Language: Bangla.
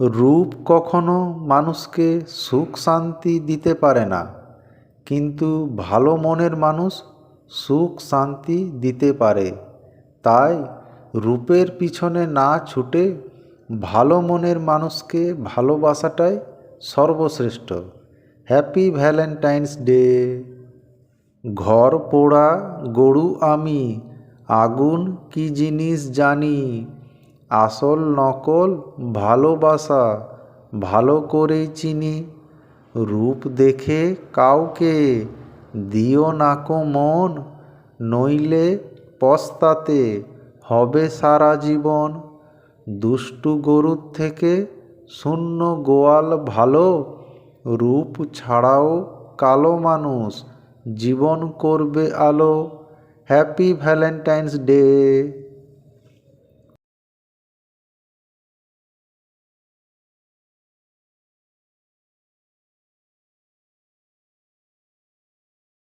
রূপ কখনো মানুষকে সুখ শান্তি দিতে পারে না, কিন্তু ভালো মনের মানুষ সুখ শান্তি দিতে পারে। তাই রূপের পিছনে না ছুটে ভালো মনের মানুষকে ভালোবাসাটাই সর্বশ্রেষ্ঠ। Happy Valentine's day. ঘর পোড়া গরু আমি, আগুন কি জিনিস জানি আসল নকল ভালোবাসা, ভালো করেই চিনি। রূপ দেখে কাউকে দিও নাকো মন, নইলে পস্তাতে হবে সারা জীবন। দুষ্টু গরুর থেকে শূন্য গোয়াল ভালো, রূপ ছাড়াও কালো মানুষ জীবন করবে আলো। Happy Valentine's day!